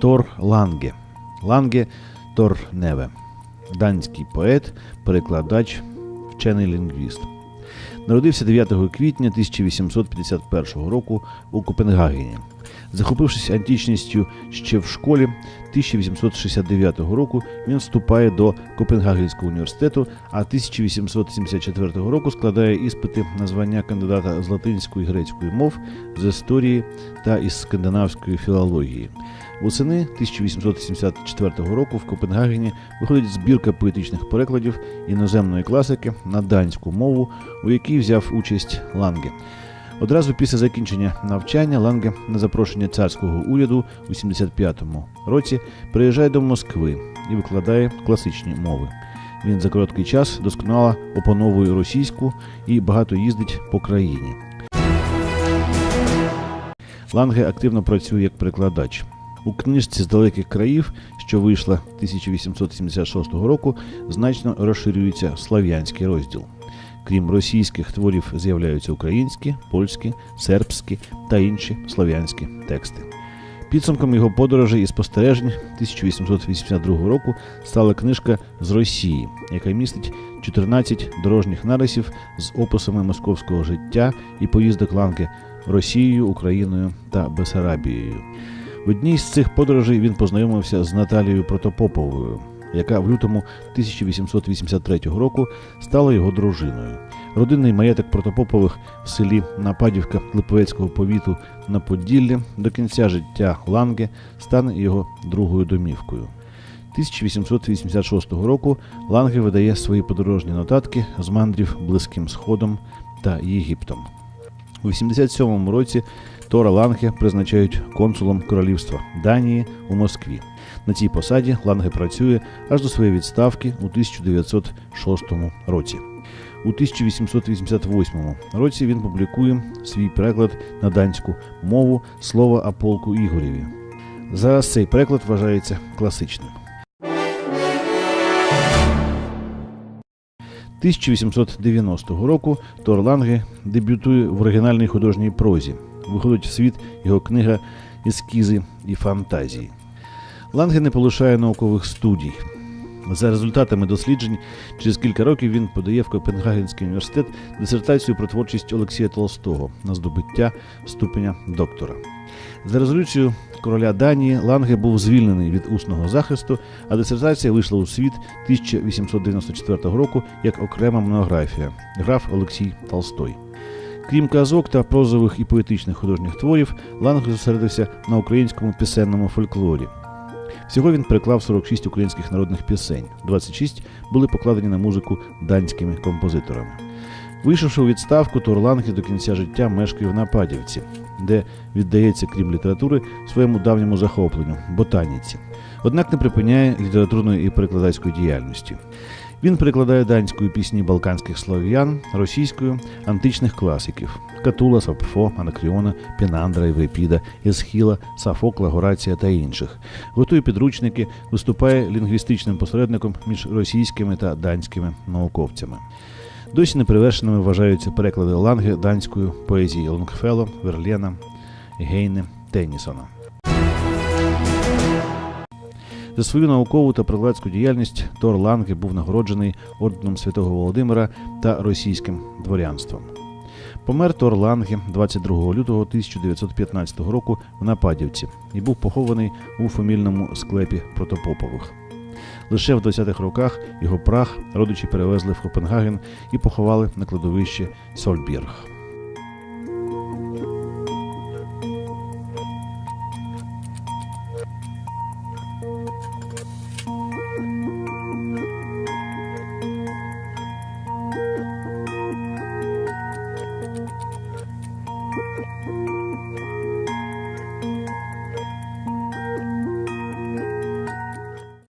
Тор Ланге. Ланге Тор Неве. Данський поет, перекладач, вчений лінгвіст. Народився 9 квітня 1851 року у Копенгагені. Захопившись античністю ще в школі, 1869 року він вступає до Копенгагенського університету, а 1874 року складає іспити на звання кандидата з латинської і грецької мов, з історії та із скандинавської філології. Восени 1874 року в Копенгагені виходить збірка поетичних перекладів іноземної класики на данську мову, у якій взяв участь Ланге. Одразу після закінчення навчання Ланге на запрошення царського уряду у 75-му році приїжджає до Москви і викладає класичні мови. Він за короткий час досконало опановує російську і багато їздить по країні. Ланге активно працює як перекладач. У книжці з далеких країв, що вийшла 1876 року, значно розширюється слав'янський розділ. Крім російських творів, з'являються українські, польські, сербські та інші слов'янські тексти. Підсумком його подорожей і спостережень 1882 року стала книжка з Росії, яка містить 14 дорожніх нарисів з описами московського життя і поїздок Ланки Росією, Україною та Бесарабією. В одній з цих подорожей він познайомився з Наталією Протопоповою, яка в лютому 1883 року стала його дружиною. Родинний маєток Протопопових в селі Нападівка Липовецького повіту на Поділлі до кінця життя Ланге стане його другою домівкою. 1886 року Ланге видає свої подорожні нотатки з мандрів Близьким Сходом та Єгиптом. У 87-му році Тора Ланге призначають консулом королівства Данії у Москві. На цій посаді Ланге працює аж до своєї відставки у 1906 році. У 1888 році він публікує свій переклад на данську мову слова о полку Ігорєві. Зараз цей переклад вважається класичним. 1890 року Тор Ланге дебютує в оригінальній художній прозі. Виходить в світ його книга Ескізи і фантазії. Ланге не полишає наукових студій. За результатами досліджень, через кілька років він подає в Копенгагенський університет дисертацію про творчість Олексія Толстого на здобуття ступеня доктора. За резолюцією короля Данії Ланге був звільнений від усного захисту, а дисертація вийшла у світ 1894 року як окрема монографія граф Олексій Толстой. Крім казок та прозових і поетичних художніх творів, Ланге зосередився на українському пісенному фольклорі. Всього він переклав 46 українських народних пісень, 26 були покладені на музику данськими композиторами. Вийшовши у відставку, Тор Ланге до кінця життя мешкає в Нападівці, де віддається, крім літератури, своєму давньому захопленню ботаніці. Однак не припиняє літературної і перекладацької діяльності. Він перекладає данською пісні балканських слов'ян, російською античних класиків Катула, Сапфо, Анакріона, Пінандра, Єврипіда, Есхіла, Сафокла, Горація та інших. Готує підручники, виступає лінгвістичним посередником між російськими та данськими науковцями. Досі неперевершеними вважаються переклади Ланге данською поезії Лонгфело, Верлена, Гейне, Теннісона. За свою наукову та прикладську діяльність Тор Ланге був нагороджений орденом Святого Володимира та російським дворянством. Помер Тор Ланге 22 лютого 1915 року в Нападівці і був похований у фамільному склепі Протопопових. Лише в 20-х роках його прах родичі перевезли в Копенгаген і поховали на кладовищі Сольбірг.